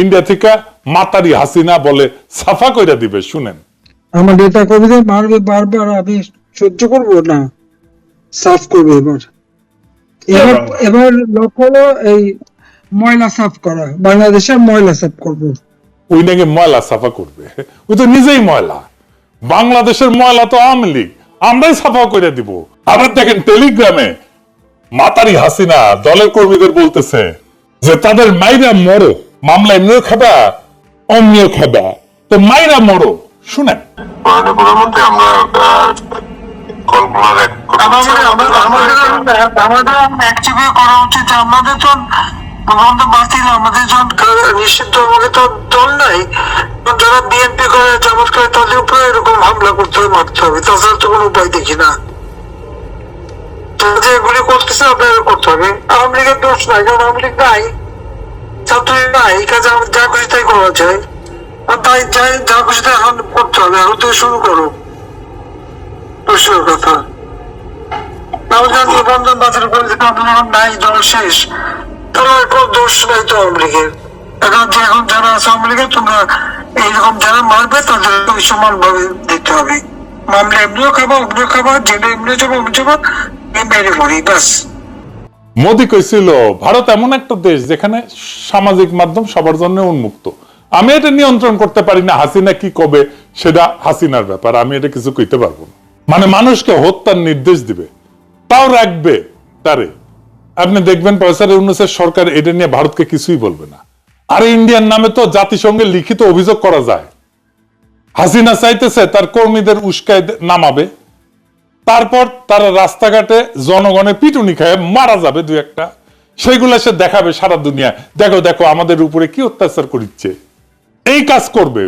India থেকে মাতারি হাসিনা বলে সাফা কইরা দিবে শুনেন। আমার নেতা কবিদের মারবে বারবার আমি সহ্য করব না। সাফ করব এবার। এবার এবার লক্ষ্য হলো এই ময়লা সাফ করা। বাংলাদেশের ময়লা সাফ করব। ওই নাকি ময়লা সাফা করবে? ওই তো নিজেই ময়লা। বাংলাদেশের ময়লা তো আওয়ামী লীগ। আমরাই সাফা করে দিব। আবার দেখেন টেলিগ্রামে মাতারি হাসিনা দলের কর্মীদের বলতেছে যে তাদের মাইরা মরো মামলা এমনিও খাবা অমনিও খাবা তো মাইরা মরো শুনেন। প্রধানমন্ত্রী আমরা আমাদের বাতিল যখন নিষিদ্ধ আমাদের তো দল নাই। যারা বিএনপি করে জামাত করে তাদের উপরে এরকম হামলা করতে হবে মারতে হবে। তাছাড়া তো কোনো উপায় দেখি না। তারা যে এগুলি করতেছে আপনাদের করতে হবে। আওয়ামী লীগের দোষ নাই কারণ আওয়ামী লীগ নাই। নাই এই করা এখন করো। করে দোষ নাই তো এখন যে এখন যারা আছে আওয়ামী লীগের, তোমরা এইরকম যারা মারবে, তাদের ওই সমান ভাবে দিতে হবে। মামলা এমনিও খাবা, অমনিও খাবা, জেলে এমনিও যাব অমনি যাব মেরে মরি ব্যাস। মোদি কইছিল, ভারত এমন একটা দেশ যেখানে সামাজিক মাধ্যম সবার জন্য উন্মুক্ত। আমি এটা নিয়ন্ত্রণ করতে পারি না, হাসিনা কি কবে, সেটা হাসিনার ব্যাপার, আমি এটা কিছু কইতে পারব না। মানে মানুষকে হত্যার নির্দেশ দিবে, তাও রাখবে তারে। আপনি দেখবেন প্রফেসর ইউনুসের সরকার এটা নিয়ে ভারতকে কিছুই বলবে না। আর ইন্ডিয়ান নামে তো জাতিসংঘে লিখিত অভিযোগ করা যায়। হাসিনা চাইতেছে তার কর্মীদের উস্কায় নামাবে। তারপর তারা রাস্তাঘাটে জনগণের পিটুনি খায় মারা যাবে দু একটা। সেগুলো সে দেখাবে সারা দুনিয়া দেখো দেখো, আমাদের উপরে কি অত্যাচার করিচ্ছে। এই কাজ করবে।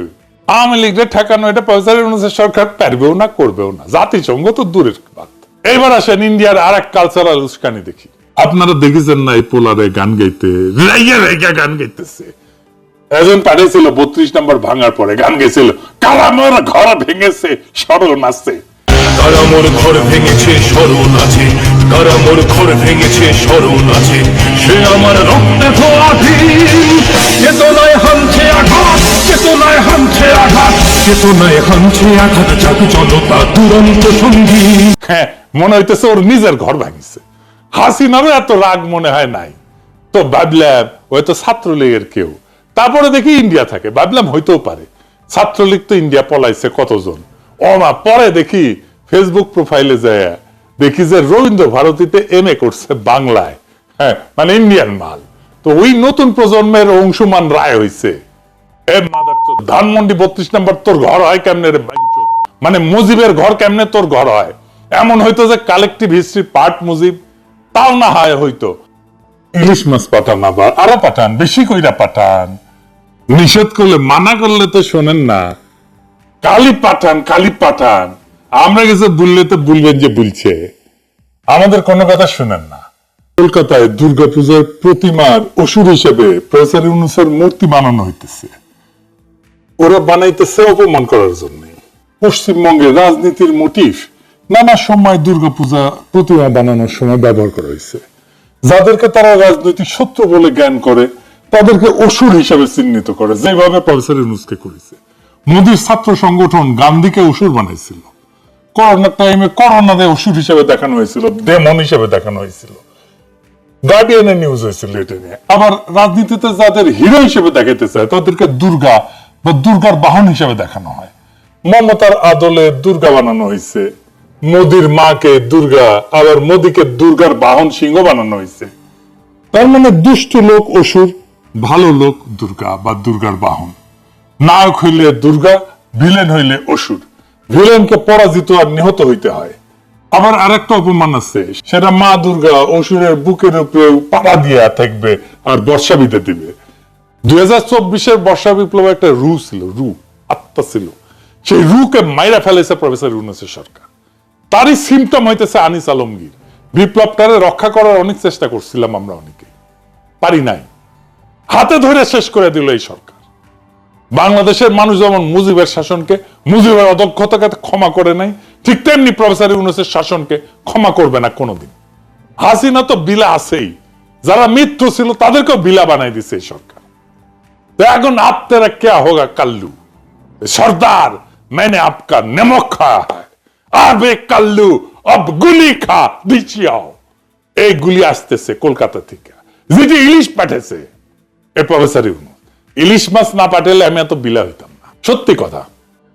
আওয়ামী লীগরে ঠেকানো এটা পয়সার অনুসারে সরকার পারবেও না, করবেও না। জাতিসংঘ তো দূরের বাদ এবার আসেন ইন্ডিয়ার আর এক কালচারাল উস্কানি দেখি। আপনারা দেখেছেন না এই পোলারে গান গাইতে? রাইয়া রাইয়া গান গাইতেছে। একজন পাঠিয়েছিল, বত্রিশ নম্বর ভাঙার পরে গান গেছিল কালামর ঘর ভেঙেছে স্মরণ আছে কারা মোর ঘর ভেঙেছে, স্মরণ আছে। মোর ঘর ভেঙেছে, স্মরণ আছে। সে আমার রক্তে হ্যাঁ মনে হইতেছে ওর নিজের ঘর ভাঙিছে। এত রাগ মনে হয় নাই। তো ভাবলাম হয়তো ছাত্রলীগের কেউ। তারপরে দেখি ইন্ডিয়া থাকে। ভাবলাম হইতেও পারে। ছাত্রলীগ তো ইন্ডিয়া পলাইছে কতজন? ও মা পরে দেখি ফেসবুক প্রোফাইলে যায় দেখি যে রবীন্দ্র ভারতীতে এম এ করছে বাংলায়। হ্যাঁ মানে ইন্ডিয়ান মাল। তো ওই নতুন প্রজন্মের অংশুমান রায় মাদারচোদ, ধানমন্ডি বত্রিশ নম্বর তোর ঘর হয় কেমনে রে মানে মুজিবের ঘর কেমনে তোর ঘর হয়? এমন হইতো যে কালেকটিভ হিস্ট্রি পার্ট মুজিব তাও না হয় হইতো। ইলিশ মাছ পাঠান আবার আরও পাঠান বেশি কইরা পাঠান। নিষেধ করলে মানা করলে তো শোনেন না। কালি পাঠান কালি পাঠান। আমরা কিছু বললে তো বলবেন যে বলছে। আমাদের কোনো কথা শুনেন না। কলকাতায় দুর্গাপূজার প্রতিমার অসুর হিসেবে প্রফেসর ইউনুসের মূর্তি বানানো হইতেছে। ওরা বানাইতেছে অপমান করার জন্য। পশ্চিমবঙ্গের রাজনীতির মোটিভ, নানা সময় দুর্গাপূজা প্রতিমা বানানোর সময় ব্যবহার করা হয়েছে যাদেরকে তারা রাজনৈতিক শত্রু বলে জ্ঞান করে, তাদেরকে অসুর হিসাবে চিহ্নিত করে, যেভাবে প্রফেসর ইউনুসকে করেছে। মোদীর ছাত্র সংগঠন গান্ধীকে অসুর বানাইছিল। করোনার টাইমে করোনাতে অসুর হিসেবে দেখানো হয়েছিল ডেমন হিসেবে দেখানো হয়েছিল। গার্ডিয়ানের নিউজ হয়েছিল এটা নিয়ে। আবার রাজনীতিতে যাদের হিরো হিসেবে দেখাতে চায়, তাদেরকে দুর্গা বা দুর্গার বাহন হিসেবে দেখানো হয়। মমতার আদলে দুর্গা বানানো হয়েছে, মোদির মাকে দুর্গা, আবার মোদিকে দুর্গার বাহন সিংহ বানানো হয়েছে। তার মানে দুষ্ট লোক অসুর, ভালো লোক দুর্গা বা দুর্গার বাহন। নায়ক হইলে দুর্গা ভিলেন হইলে অসুর। ভিলেনকে পরাজিত আর নিহত হইতে হয়। আবার আরেকটা অপমান আছে, সেটা মা দুর্গা অসুরের বুকের উপরে পাড়া দিয়া থাকবে আর বর্ষা বিতে দিবে। দুই হাজার চব্বিশের বর্ষা বিপ্লব একটা রু ছিল, রু, আত্মা ছিল। সেই রুকে মাইরা ফেলেছে প্রফেসর সরকার। তারই সিমটম হইতেছে আনিস আলমগীর। বিপ্লবটারে রক্ষা করার অনেক চেষ্টা করছিলাম আমরা অনেকে। পারি নাই। হাতে ধরে শেষ করে দিল এই সরকার। বাংলাদেশের মানুষ যেমন মুজিবের শাসনকে মুজিবের অদক্ষতাকে ক্ষমা করে নাই ঠিক তেমনি প্রফেসর ইউনুসের শাসনকে ক্ষমা করবে না কোনোদিন হাসিনা তো বিলা আছেই যারা মিথ্য ছিল তাদেরকেও বিলা বানাই দিছে এই সরকার तो এখন आप तेरा क्या होगा कल्लू सरदार मैंने आपका नमक खाया है अब एक कल्लू अब গুলি খা দিচ্ছি আও এই গুলি আসতেছে কলকাতা থেকে যেটি ইলিশ পাঠাইছে এ প্রফেসর ইউনুস ইলিশ মাছ না পাঠালে আমি এত বিলা হইতাম না। সত্যি কথা,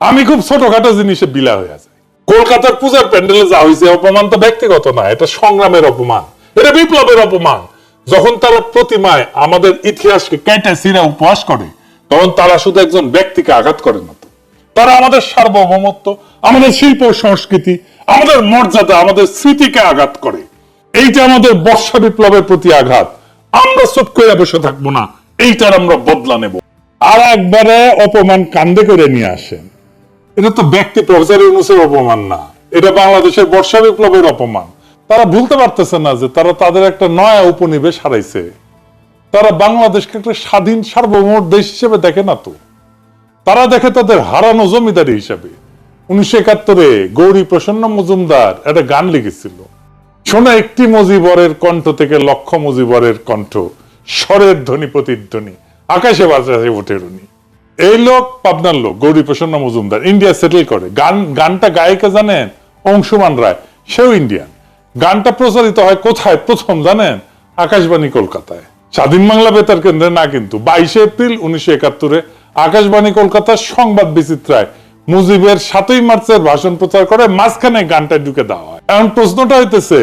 আমি খুব ছোটখাটো জিনিসে বিলা হয়ে যায় কলকাতার পূজার প্যান্ডেলে যা হয়েছে অপমান তো ব্যক্তিগত না, এটা সংগ্রামের অপমান, এটা বিপ্লবের অপমান। যখন তারা প্রতিমায় আমাদের ইতিহাসকে কেটে সিরা উপহাস করে, তখন তারা শুধু একজন ব্যক্তিকে আঘাত করে না তো। তারা আমাদের সার্বভৌমত্ব, আমাদের শিল্প সংস্কৃতি, আমাদের মর্যাদা, আমাদের স্মৃতিকে আঘাত করে। এইটা আমাদের বর্ষা বিপ্লবের প্রতি আঘাত। আমরা চুপ করে বসে থাকব না। এইটার আমরা বদলা নেব। আর একবারে অপমান কান্দে করে নিয়ে আসেন। এটা তো ব্যক্তি প্রফেসর ইউনুসের অপমান না। এটা বাংলাদেশের বর্ষা বিপ্লবের অপমান। তারা ভুলতে পারতেছে না যে তারা তাদের একটা নয়া উপনিবেশ হারাইছে। তারা বাংলাদেশকে একটা স্বাধীন সার্বভৌম দেশ হিসেবে দেখে না তো। তারা দেখে তাদের হারানো জমিদারি হিসাবে। উনিশশো একাত্তরে গৌরী প্রসন্ন মজুমদার একটা গান লিখেছিল। শোনা একটি মজিবরের কণ্ঠ থেকে লক্ষ মজিবরের কণ্ঠ। স্বরের ধ্বনি, প্রতিধ্বনি। আকাশে বাতাসে ওঠে রুনি। এই লোক পাবনার লোক গৌরী প্রসন্ন মজুমদার, ইন্ডিয়া সেটেল করে। গান, গানটা গায়িকা জানেন? অংশুমান রায়, সেও ইন্ডিয়ান। গানটা প্রচারিত হয় কোথায়? প্রথম জানেন? আকাশবাণী কলকাতায়। স্বাধীন বাংলা বেতার কেন্দ্রে না কিন্তু। বাইশে এপ্রিল উনিশশো একাত্তরে আকাশবাণী কলকাতার সংবাদ বিচিত্রায় মুজিবের সাতই মার্চের ভাষণ প্রচার করে মাঝখানে গানটা ঢুকে দেওয়া হয়। এখন প্রশ্নটা হইতেছে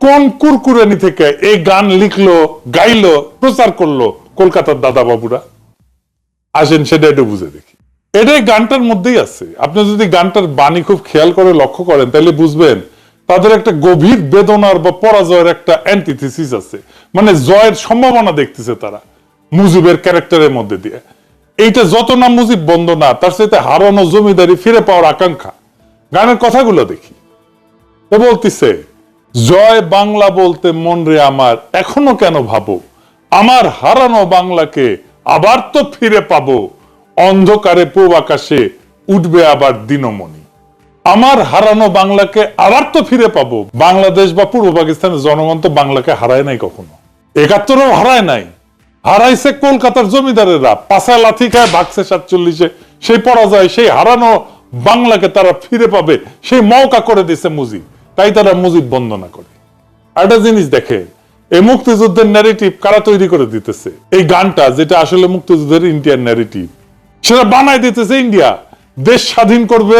কোন কুরকুরানি থেকে এই গান লিখলো, গাইলো, প্রচার করল কলকাতার দাদা বাবুরা আসেন সেটা একটু বুঝে দেখি। এটাই গানটার মধ্যেই আছে। আপনি যদি গানটার বাণী খুব খেয়াল করে লক্ষ্য করেন, তাহলে বুঝবেন তাদের একটা গভীর বেদনার বা পরাজয়ের একটা অ্যান্টিথিসিস আছে। মানে জয়ের সম্ভাবনা দেখতেছে তারা, মুজিবের ক্যারেক্টারের মধ্যে দিয়ে। এইটা যত না মুজিব বন্ধ না, তার সাথে হারানো জমিদারি ফিরে পাওয়ার আকাঙ্ক্ষা। গানের কথাগুলো দেখি। এ বলতিছে জয় বাংলা বলতে মন রে আমার, এখনও কেন ভাবো? আমার হারানো বাংলাকে আবার তো ফিরে পাবো। অন্ধকারে পূব আকাশে উঠবে আবার দিনমণি। আমার হারানো বাংলাকে আবার তো ফিরে পাবো। বাংলাদেশ বা পূর্ব পাকিস্তানের জনগণ তো বাংলাকে হারায় নাই কখনো। একাত্তরেও হারায় নাই। হারাইছে কলকাতার জমিদারেরা। পাশায় লাথি খায়, ভাগছে সাতচল্লিশে। সেই পরাজয়, সেই হারানো বাংলাকে তারা ফিরে পাবে। সেই মৌকা করে দিছে মুজিব। তাই তারা মুজিব বন্দনা করে। একটা জিনিস দেখে, এই মুক্তিযুদ্ধের ন্যারেটিভ কারা তৈরি করে দিতেছে? এই গানটা, যেটা আসলে মুক্তিযুদ্ধের ইন্ডিয়ান ন্যারেটিভ সেটা বানায় দিতেছে ইন্ডিয়া দেশ স্বাধীন করবে,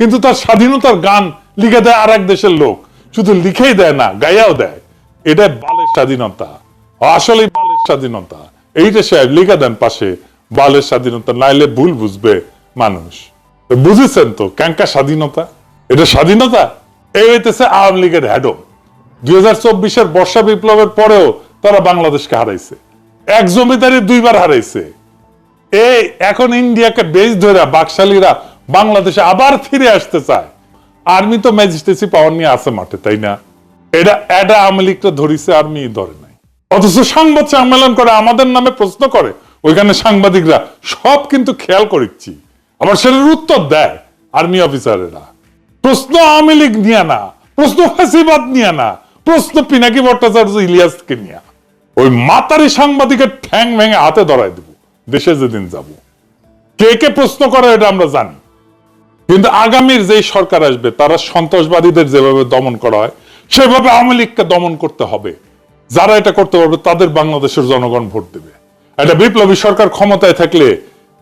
কিন্তু তার স্বাধীনতার গান লিখে দেয় আর দেশের লোক। শুধু লিখেই দেয় না, গাইয়াও দেয়। এটা বালের স্বাধীনতা। আসলে বালের স্বাধীনতা। এইটা সাহেব লিখে দেন পাশে, বালের স্বাধীনতা নাইলে ভুল বুঝবে মানুষ। বুঝেছেন তো ক্যাঙ্কা স্বাধীনতা? এটা স্বাধীনতা? এই আওয়ামী লীগের হ্যাডম দুই হাজার চব্বিশের বর্ষা বিপ্লবের পরেও তারা বাংলাদেশকে হারাইছে। এক জমিদারি দুইবার হারাইছে। এই এখন ইন্ডিয়াকে বেশ ধরে বাকশালীরা বাংলাদেশে আবার ফিরে আসতে চায়। আর্মি তো ম্যাজিস্ট্রেসি পাওয়ার নিয়ে আছে মাঠে, তাই না? এটা এটা আওয়ামী লীগটা ধরিছে আর্মি ধরে নাই। অথচ সংবাদ সম্মেলন করে আমাদের নামে প্রশ্ন করে। ওইখানে সাংবাদিকরা সব কিন্তু খেয়াল করেছি আবার সেটার উত্তর দেয় আর্মি অফিসারেরা। প্রশ্ন আওয়ামী লীগ নিয়ে না, প্রশ্ন ফাঁসিবাদ নিয়ে না, প্রশ্ন পিনাকি ভট্টাচার্য ইলিয়াসকে নিয়ে। ওই মাতারি সাংবাদিকের ঠ্যাং ভেঙে হাতে ধরায় দেব, দেশে যেদিন যাব। কে কে প্রশ্ন করে এটা আমরা জানি। কিন্তু আগামীর যেই সরকার আসবে, তারা সন্ত্রাসবাদীদের যেভাবে দমন করা হয়, সেভাবে আওয়ামী লীগকে দমন করতে হবে। যারা এটা করতে পারবে, তাদের বাংলাদেশের জনগণ ভোট দেবে। একটা বিপ্লবী সরকার ক্ষমতায় থাকলে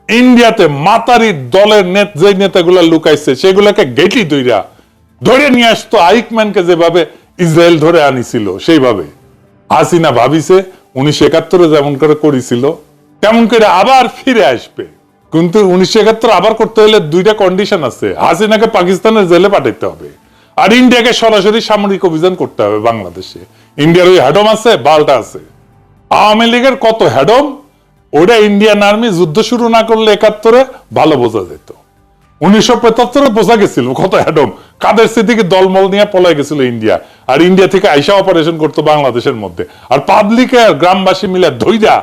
ইন্ডিয়াতে মাতারি দলের নেত যে নেতাগুলা লুকাইছে, সেগুলাকে গেটি দইরা ধরে নিয়ে আসতো। আইকম্যানকে যেভাবে ইসরায়েল ধরে আনিছিল, সেইভাবে। হাসিনা ভাবিছে, উনিশশো একাত্তরে যেমন করে করেছিল, তেমন করে আবার ফিরে আসবে। কিন্তু উনিশশো একাত্তর আবার করতে হলে দুইটা কন্ডিশন আছে। হাসিনাকে পাকিস্তানের জেলে পাঠাইতে হবে। আর ইন্ডিয়াকে সরাসরি সামরিক অভিযান করতে হবে বাংলাদেশে। ইন্ডিয়ার ওই হ্যাডম আছে, বালটা আছে। আওয়ামী লীগের কত হ্যাডম ওটা ইন্ডিয়ান আর্মি যুদ্ধ শুরু না করলে একাত্তরে ভালো বোঝা যেত। উনিশশো পঁচাত্তরে বোঝা গেছিল, কত হ্যাডম কাদের স্মৃতিকে দলমল নিয়ে পলাই গেছিল ইন্ডিয়া আর ইন্ডিয়া থেকে আইসা অপারেশন করতো বাংলাদেশের মধ্যে। আর পাবলিকে আর গ্রামবাসী মিলে ধৈরা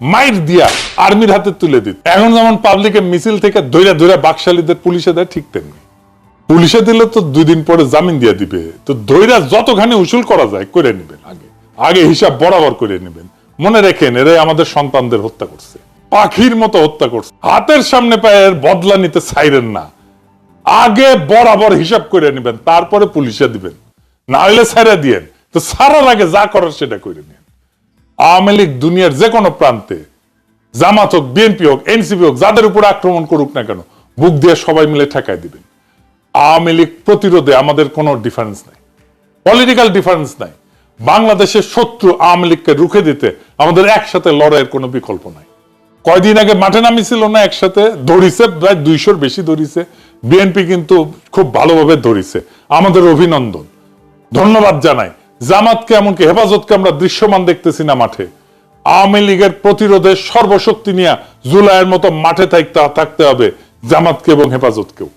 মাইর দিয়া আর্মির হাতে তুলে দিত। এখন যেমন পাবলিকের মিছিল থেকে ধৈরা ধৈরা বাকশালীদের পুলিশে দেয়, ঠিক তেমনি। পুলিশে দিলে তো দুই দিন পরে জামিন দিয়ে দিবে। তো ধৈরা যতখানি উসুল করা যায়, করে নেবেন আগে। আগে হিসাব বরাবর করে নেবেন। মনে রেখেন এরাই আমাদের সন্তানদের হত্যা করছে। পাখির মতো হত্যা করছে। হাতের সামনে পায়ের বদলা নিতে চাইরেন না। আগে বরাবর হিসাব করে নেবেন, তারপরে পুলিশে দিবেন। না হলে ছেড়ে দিয়েন। তো সারার আগে যা করার সেটা করে নিন আওয়ামী লীগ দুনিয়ার যে কোনো প্রান্তে, জামাত হোক, বিএনপি হোক, এনসিপি হোক, যাদের উপর আক্রমণ করুক না কেন, বুক দিয়ে সবাই মিলে ঠেকায় দিবেন। আওয়ামী লীগ প্রতিরোধে আমাদের কোনো ডিফারেন্স নাই। পলিটিক্যাল ডিফারেন্স নাই। বাংলাদেশের শত্রু আওয়ামী লীগকে রুখে দিতে আমাদের একসাথে লড়াইয়ের কোনো বিকল্প নাই। কয়দিন আগে মাঠে নামিছিল না, একসাথে ধরিছে প্রায় দুইশোর বেশি ধরিছে বিএনপি কিন্তু খুব ভালোভাবে ধরিছে আমাদের অভিনন্দন। ধন্যবাদ জানাই। জামাতকে এমনকি হেফাজতকে আমরা দৃশ্যমান দেখতেছি না মাঠে। আওয়ামী লীগের প্রতিরোধে সর্বশক্তি নিয়ে জুলাইয়ের মতো মাঠে থাকতে থাকতে হবে জামাতকে এবং হেফাজতকেও।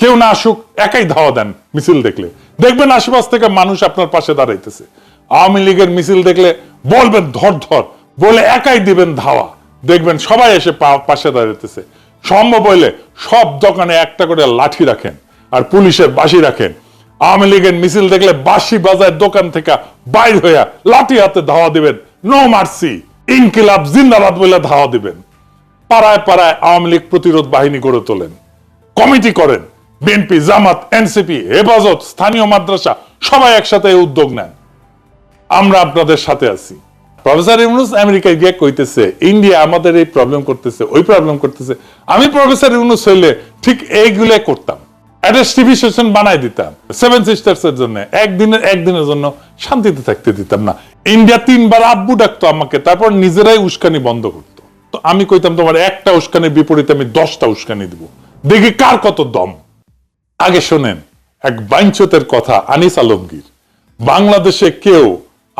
কেউ না আসুক, একাই ধাওয়া দেন মিছিল দেখলে। দেখবেন আশেপাশ থেকে মানুষ আপনার পাশে দাঁড়াইতেছে। আওয়ামী লীগের মিছিল দেখলে বলবেন ধর ধর, বলে একাই দিবেন ধাওয়া। দেখবেন সবাই এসে পাশে দাঁড়াইতেছে। সম্ভব হইলে সব দোকানে একটা করে লাঠি রাখেন আর পুলিশের বাসি রাখেন। আওয়ামী লীগের মিছিল দেখলে বাসি বাজার দোকান থেকে বাইর হইয়া লাঠি হাতে ধাওয়া দিবেন। নো মার্সি ইনকিলাব জিন্দাবাদ বলে ধাওয়া দিবেন। পাড়ায় পাড়ায় আওয়ামী লীগ প্রতিরোধ বাহিনী গড়ে তোলেন। কমিটি করেন। বিএনপি, জামাত, এনসিপি, হেফাজত, স্থানীয় মাদ্রাসা, সবাই একসাথে উদ্যোগ নেন। আমরা আপনাদের সাথে আছি। প্রফেসর ইউনুস আমেরিকায় গিয়ে কইতেছে, ইন্ডিয়া আমাদের এই প্রবলেম করতেছে, ওই প্রবলেম করতেছে। আমি প্রফেসর ইউনুস হইলে ঠিক এইগুলো করতাম। টিভি সেশন বানাই দিতাম সেভেন সিস্টার্স এর জন্য। একদিনের একদিনের জন্য শান্তিতে থাকতে দিতাম না। ইন্ডিয়া তিনবার আব্বু ডাকতো আমাকে, তারপর নিজেরাই উস্কানি বন্ধ করতো। তো আমি কইতাম, তোমার একটা উস্কানির বিপরীতে আমি দশটা উস্কানি দিব। দেখি কার কত দম। আগে শোনেন, এক বাইঞ্চতের কথা, আনিস আলমগীর। বাংলাদেশে কেউ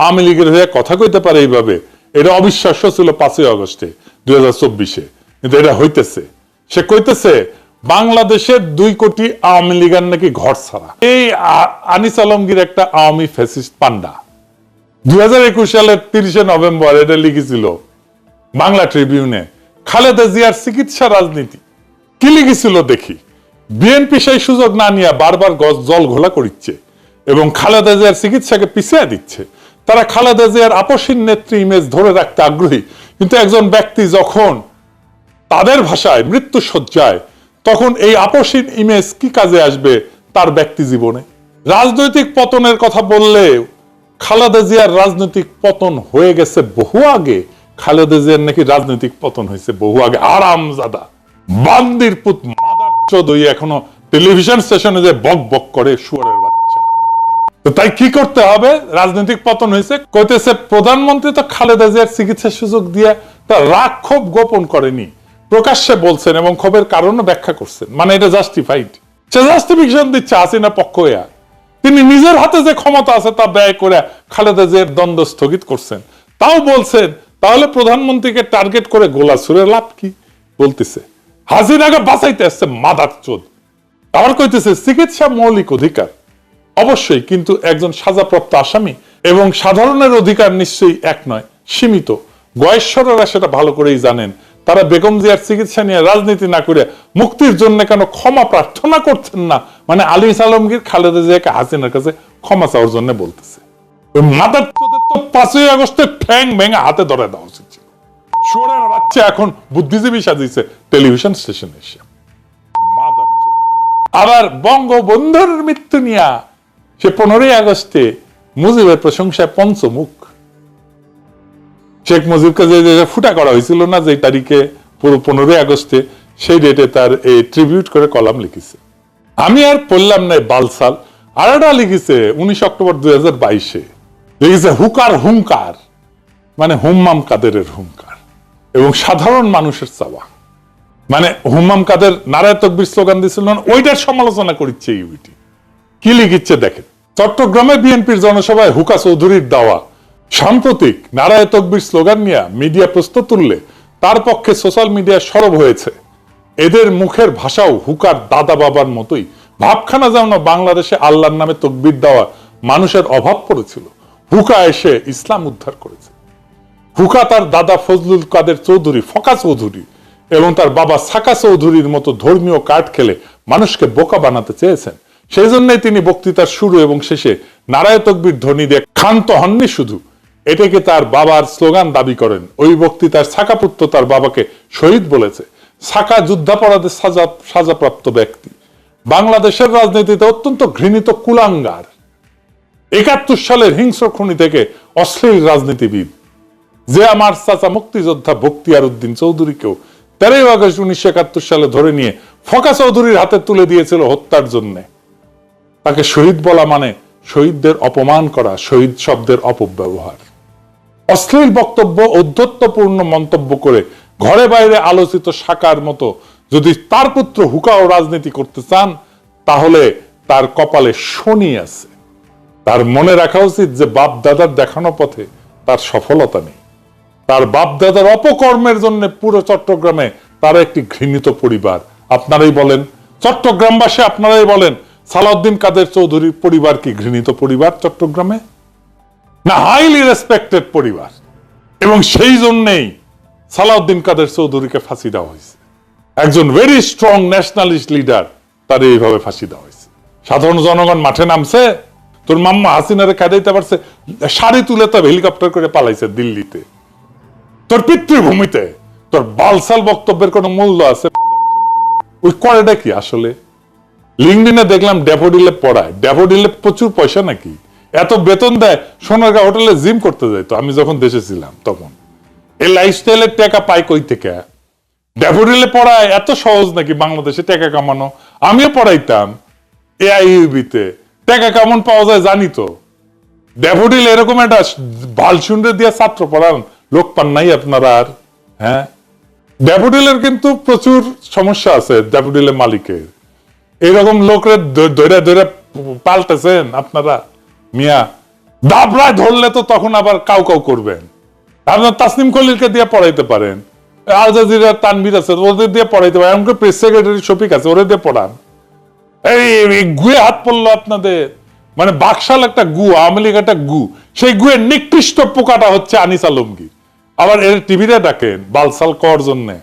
আওয়ামী লীগের হয়ে কথা কইতে পারে এইভাবে, এটা অবিশ্বাস্য ছিল পাঁচই আগস্টে, দুই হাজার চব্বিশে। কিন্তু এটা হইতেছে। সে কইতেছে বাংলাদেশের দুই কোটি আওয়ামী লীগের নাকি ঘর ছাড়া। এই আনিস আলমগীর একটা আওয়ামী ফ্যাসিস্ট পান্ডা। দুই হাজার একুশ সালের তিরিশে নভেম্বর এটা লিখেছিল বাংলা ট্রিবিউনে, খালেদা জিয়ার চিকিৎসা রাজনীতি। কি লিখেছিল দেখি, বিএনপি সেই সুযোগ না নিয়ে বারবার গজ জল ঘোলা করিচ্ছে এবং খালেদা জিয়ার চিকিৎসাকে পিছিয়ে দিচ্ছে। তারা খালেদা জিয়ার আপসীন নেত্রী ইমেজ ধরে রাখতে আগ্রহী। কিন্তু একজন ব্যক্তি যখন তাদের ভাষায় মৃত্যু সজ্জায় তখন এই আপসীন ইমেজ কি কাজে আসবে তার ব্যক্তি জীবনে? রাজনৈতিক পতনের কথা বললে খালেদা জিয়ার রাজনৈতিক পতন হয়ে গেছে বহু আগে। খালেদা জিয়ার নাকি রাজনৈতিক পতন হয়েছে বহু আগে। আরামজাদা, বান্দির পুত মাদার চোদই এখনও টেলিভিশন স্টেশনে যে বক বক করে শুয়ারের তো তাই কি করতে হবে? রাজনৈতিক পতন হয়েছে। কইতেছে, প্রধানমন্ত্রী তো খালেদা জিয়ার চিকিৎসার সুযোগ দিয়ে তার রাগ ক্ষোভ গোপন করেনি। প্রকাশ্যে বলছেন এবং ক্ষোভের কারণও ব্যাখ্যা করছেন। মানে এটা জাস্টিফাইড সে জাস্টিফিকেশন দিচ্ছে হাসিনা পক্ষ তিনি নিজের হাতে যে ক্ষমতা আছে তা ব্যয় করে খালেদা জিয়ার দ্বন্দ্ব স্থগিত করছেন। তাও বলছেন, তাহলে প্রধানমন্ত্রীকে টার্গেট করে গোলা ছুড়ে লাভ কি? বলতেছে, হাসিনাকে বাঁচাইতে আসছে মাদার চোদ। আবার কইতেছে, চিকিৎসা মৌলিক অধিকার। অবশ্যই, কিন্তু একজন সাজাপ্রাপ্ত আসামি এবং সাধারণের অধিকার নিশ্চয়ই এক নয়, সীমিত। গয়েশ্বররা সেটা ভালো করেই জানেন। তারা বেগম জিয়ার চিকিৎসা নিয়ে রাজনীতি না করে মুক্তির জন্য কেন ক্ষমা প্রার্থনা করছেন না? মানে আলী আলমগীর খালেদা জিয়াকে হাসিনার কাছে ক্ষমা চাওয়ার জন্য বলতেছে। মাদার তো পাঁচই আগস্টে ঠ্যাং ভেঙে হাতে ধরে দেওয়া উচিত ছিল। সোরের বাচ্চা এখন বুদ্ধিজীবী সাজিয়েছে টেলিভিশন স্টেশনে এসে। আবার বঙ্গবন্ধুর মৃত্যু নিয়া সে পনেরোই আগস্টে মুজিবের প্রশংসায় পঞ্চমুখ। শেখ মুজিবকে যে ফুটা করা হয়েছিল না যে তারিখে পুরো পনেরোই আগস্টে, সেই ডেটে তার এই ট্রিবিউট করে কলাম লিখেছে। আমি আর পড়লাম না বালসাল আর একটা লিখেছে উনিশ অক্টোবর দুই হাজার বাইশে। লিখেছে হুকার হুঙ্কার মানে হুম্মাম কাদেরের হুঙ্কার, এবং সাধারণ মানুষের চাওয়া। মানে হুম্মাম কাদের নারায় তকবির স্লোগান দিয়েছিল ওইটার সমালোচনা করছে ইউইটি কি লিখিচ্ছে দেখেন। চট্টগ্রামে বিএনপির জনসভায় হুকা চৌধুরীর দাওয়া। সাম্প্রতিক নারায় তকবির স্লোগান নিয়ে মিডিয়া প্রস্তুত তুললে তার পক্ষে সোশ্যাল মিডিয়া সরব হয়েছে। এদের মুখের ভাষাও হুকার দাদা বাবার মতোই। ভাবখানা যেমন বাংলাদেশে আল্লাহর নামে তকবির দেওয়া মানুষের অভাব পড়েছিল। হুকা এসে ইসলাম উদ্ধার করেছে। হুকা তার দাদা ফজলুল কাদের চৌধুরী, ফকা চৌধুরী এবং তার বাবা সাকা চৌধুরীর মতো ধর্মীয় কাঠ খেলে মানুষকে বোকা বানাতে চেয়েছেন। সেই জন্যই তিনি বক্তৃতার শুরু এবং শেষে নারায় তকবির ধ্বনি দিয়ে ক্ষান্ত হননি শুধু, এটাকে তার বাবার স্লোগান দাবি করেন। ওই বক্তৃতার সাকা পুত্র তার বাবাকে শহীদ বলেছে। সাকা যুদ্ধাপরাধের সাজা, সাজাপ্রাপ্ত ব্যক্তি। বাংলাদেশের রাজনীতিতে অত্যন্ত ঘৃণিত কুলাঙ্গার। একাত্তর সালের হিংস্র খুনি থেকে অশ্লীল রাজনীতিবিদ। যে আমার চাচা মুক্তিযোদ্ধা বক্তিয়ার উদ্দিন চৌধুরীকেও তেরোই আগস্ট উনিশশো একাত্তর সালে ধরে নিয়ে ফকা চৌধুরীর হাতে তুলে দিয়েছিল হত্যার জন্য। তাকে শহীদ বলা মানে শহীদদের অপমান করা, শহীদ শব্দের অপব্যবহার। অশ্লীল বক্তব্য ঔদ্ধত্যপূর্ণ মন্তব্য করে ঘরে বাইরে আলোচিত শাখার মতো যদি তার পুত্র হুকাও রাজনীতি করতে চান, তাহলে তার কপালে শনি আছে। তার মনে রাখা উচিত যে বাপ দাদার দেখানো পথে তার সফলতা নেই। তার বাপ দাদার অপকর্মের জন্য পুরো চট্টগ্রামে তার একটি ঘৃণিত পরিবার। আপনারাই বলেন, চট্টগ্রামবাসী আপনারাই বলেন সালাউদ্দিন কাদের চৌধুরীর পরিবার কি ঘৃণিত পরিবার চট্টগ্রামে? না হাইলি রেসপেক্টেড পরিবার। এবং সেই জন্যেই সালাউদ্দিন কাদের চৌধুরীকে ফাঁসি দেওয়া হয়েছে। একজন ভেরি স্ট্রং ন্যাশনালিস্ট লিডার তার এইভাবে ফাঁসি দেওয়া হয়েছে। সাধারণ জনগণ মাঠে নামছে, তোর মাম্মা হাসিনারে কাঁদাইতে পারছে, শাড়ি তুলে তো হেলিকপ্টার করে পালাইছে দিল্লিতে। তোর পিতৃভূমিতে তোর বালসাল বক্তব্যের কোনো মূল্য আছে? ওই করেটা কি আসলে? লিঙ্কডিনে দেখলাম ড্যাফোডিলে পড়ায়। ড্যাফোডিলে প্রচুর পয়সা নাকি? এত বেতন দেয়, সোনারগাঁ হোটেলে জিম করতে যাইতো, আমি যখন দেশে ছিলাম তখন। এই লাইফস্টাইলের টাকা পাই কই থেকে? ড্যাফোডিলে পড়ায় এত সহজ নাকি বাংলাদেশে টাকা কামানো? আমিও পড়াইতাম এআইইউবিতে টাকা কেমন পাওয়া যায় জানি তো। ড্যাফোডিল এরকম একটা ভালসুন্ডে দিয়ে ছাত্র পড়ান, লোক পান নাই আপনারা আর হ্যাঁ? ড্যাফোডিলের কিন্তু প্রচুর সমস্যা আছে, ড্যাফোডিলের মালিকের। এরকম লোকরে ধরে ধরে পাল্টেছেন আপনারা। মিয়া দাবরায় ধরলে তো তখন আবার কাউ কাউ করবেন। আপনার তাসনিম খলিলকে দিয়ে পড়াইতে পারেন। আল জাজিরা তানবির আছে, ওদের দিয়ে পড়াইতে পারেন। এমনকি প্রেস সেক্রেটারি শফিক আছে দিয়ে পড়ান। এই এই গুয়ে হাত পড়ল আপনাদের। মানে বাকশাল একটা গু, আওয়ামী লীগ একটা গু। সেই গুয়ের নিকৃষ্ট পোকাটা হচ্ছে আনিস আলমগীর। আবার এর টিভিতে ডাকেন বালসাল কর জন্যে।